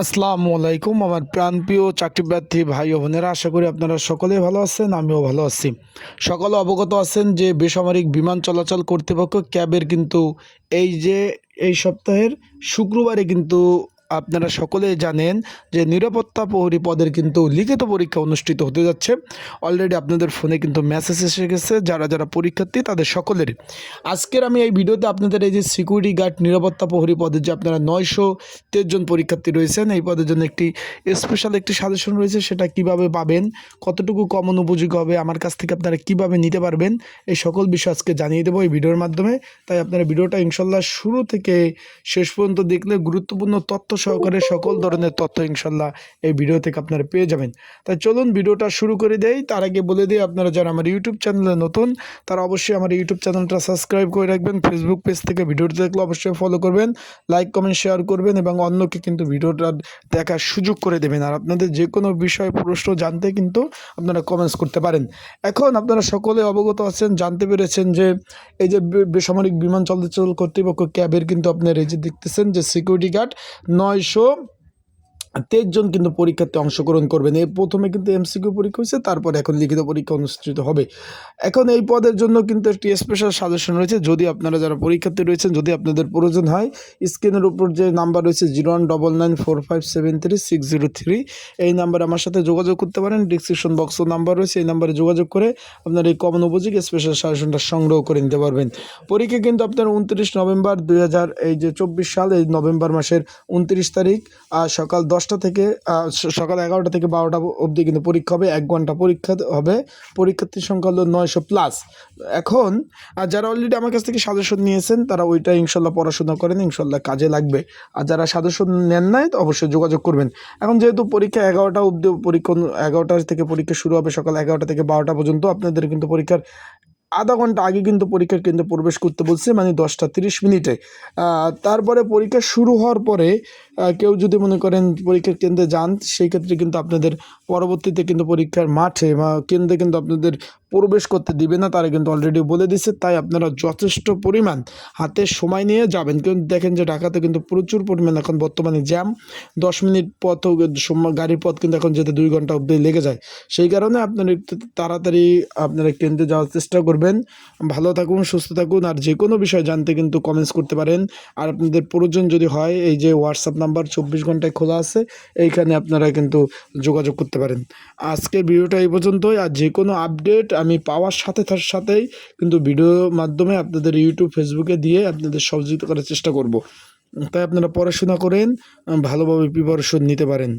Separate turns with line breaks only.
আসসালামু আলাইকুম, আমার প্রাণপ্রিয় চাকরিপ্রার্থী ভাই ও বোনেরা, আশা করি আপনারা সকলেই ভালো আছেন, আমিও ভালো আছি। সকলে অবগত আছেন যে বেসামরিক বিমান চলাচল কর্তৃপক্ষ ক্যাবের কিন্তু এই যে এই সপ্তাহের শুক্রবারে কিন্তু আপনারা সকলেই জানেন যে নিরাপত্তা প্রহরী পদের কিন্তু লিখিত পরীক্ষা অনুষ্ঠিত হতে যাচ্ছে। অলরেডি আপনাদের ফোনে কিন্তু মেসেজ এসে গেছে, যারা যারা পরীক্ষার্থী তাদের সকলেরই। আজকের আমি এই ভিডিওতে আপনাদের এই যে সিকিউরিটি গার্ড নিরাপত্তা প্রহরী পদের যে আপনারা নয়শো জন পরীক্ষার্থী রয়েছেন, এই পদের জন্য একটি স্পেশাল একটি সাজেশন রয়েছে, সেটা কীভাবে পাবেন, কতটুকু কমন উপযোগী হবে, আমার কাছ থেকে আপনারা কীভাবে নিতে পারবেন, এই সকল বিষয় আজকে জানিয়ে দেবো এই ভিডিওর মাধ্যমে। তাই আপনারা ভিডিওটা ইনশাল্লাহ শুরু থেকে শেষ পর্যন্ত দেখলে গুরুত্বপূর্ণ তথ্য সহকারে সকল ধরনের তথ্য ইনশাল্লাহ এই ভিডিও থেকে আপনারা পেয়ে যাবেন। তাই চলুন ভিডিওটা শুরু করে দেই। তার আগে বলে দিই, আপনারা যারা আমার ইউটিউব চ্যানেলে নতুন, তারা অবশ্যই আমার ইউটিউব চ্যানেলটা সাবস্ক্রাইব করে রাখবেন। ফেসবুক পেজ থেকে ভিডিওটা দেখলে অবশ্যই ফলো করবেন লাইক কমেন্ট শেয়ার করবেন এবং অন্যকে কিন্তু ভিডিওটা দেখার সুযোগ করে দেবেন। আর আপনাদের যে কোনো বিষয়, প্রশ্ন জানতে কিন্তু আপনারা কমেন্টস করতে পারেন। এখন আপনারা সকলে অবগত আছেন, জানতে পেরেছেন যে এই যে বেসামরিক বিমান চলাচল কর্তৃপক্ষ ক্যাবের কিন্তু আপনার এই যে দেখতেছেন যে সিকিউরিটি গার্ড নয়শো তেইশ জন কিন্তু পরীক্ষাতে অংশগ্রহণ করবেন। এই প্রথমে কিন্তু এমসিকিউ পরীক্ষা হয়েছে, তারপর এখন লিখিত পরীক্ষা অনুষ্ঠিত হবে। এখন এই পদের জন্য কিন্তু একটি স্পেশাল সাজেশন রয়েছে, যদি আপনারা যারা পরীক্ষাতে রয়েছেন, যদি আপনাদের প্রয়োজন হয়, স্ক্রিনের উপর যে নাম্বার রয়েছে zero one double nine four five seven three six zero three এই নাম্বারে আমার সাথে যোগাযোগ করতে পারেন। ডিসক্রিপশন বক্সও নাম্বার রয়েছে, এই নাম্বারে যোগাযোগ করে আপনার এই কমন উপযোগী স্পেশাল সাজেশনটা সংগ্রহ করে নিতে পারবেন। পরীক্ষা কিন্তু আপনার উনত্রিশ নভেম্বর দুই হাজার, এই যে চব্বিশ সাল, এই নভেম্বর মাসের উনত্রিশ তারিখ সকাল দশটা থেকে সকাল এগারোটা থেকে বারোটা অবধি কিন্তু পরীক্ষা হবে, এক ঘণ্টা পরীক্ষা হবে। পরীক্ষার্থীর সংখ্যা হলো নয়শো প্লাস এখন যারা অলরেডি আমার কাছ থেকে সাজেশন নিয়েছেন, তারা ওইটা ইনশাল্লাহ পড়াশোনা করেন, ইনশাল্লাহ কাজে লাগবে। আর যারা সাজেশন নেন নাই, তো অবশ্যই যোগাযোগ করবেন। এখন যেহেতু পরীক্ষা এগারোটা অবধি, পরীক্ষা এগারোটা থেকে পরীক্ষা শুরু হবে সকাল এগারোটা থেকে বারোটা পর্যন্ত, আপনাদের কিন্তু পরীক্ষার আধা ঘণ্টা আগে কিন্তু পরীক্ষার কেন্দ্রে প্রবেশ করতে বলছে মানে দশটা তিরিশ মিনিটে। তারপরে পরীক্ষা শুরু হওয়ার পরে কেউ যদি মনে করেন পরীক্ষার কেন্দ্রে যান, সেই ক্ষেত্রে কিন্তু আপনাদের পরবর্তীতে কিন্তু পরীক্ষার মাঠে বা কেন্দ্রে কিন্তু আপনাদের প্রবেশ করতে দিবে না, তারা কিন্তু অলরেডি বলে দিচ্ছে তাই আপনারা যথেষ্ট পরিমাণ হাতে সময় নিয়ে যাবেন। কিন্তু দেখেন যে ঢাকাতে কিন্তু প্রচুর পরিমাণ এখন বর্তমানে জ্যাম, দশ মিনিট পথ গাড়ির পথ কিন্তু এখন যেতে দুই ঘণ্টা অবধি লেগে যায়। সেই কারণে আপনারা একটু তাড়াতাড়ি আপনারা কেন্দ্রে যাওয়ার চেষ্টা করবেন। ভালো থাকুন, সুস্থ থাকুন আর যে কোনো বিষয় জানতে কিন্তু কমেন্টস করতে পারেন। আর আপনাদের প্রয়োজন যদি হয়, এই যে হোয়াটসঅ্যাপ নাম্বার চব্বিশ ঘন্টায় খোলা আছে, এইখানে আপনারা কিন্তু যোগাযোগ করতে পারেন। আজকের ভিডিওটা এই পর্যন্তই। আর যে কোনো আপডেট আমি পাওয়ার সাথে তার সাথেই কিন্তু ভিডিও মাধ্যমে আপনাদের ইউটিউব ফেসবুকে দিয়ে আপনাদের সহযোগিতা করার চেষ্টা করব। তাই আপনারা পড়াশোনা করেন, ভালোভাবে প্রিপারেশন নিতে পারেন।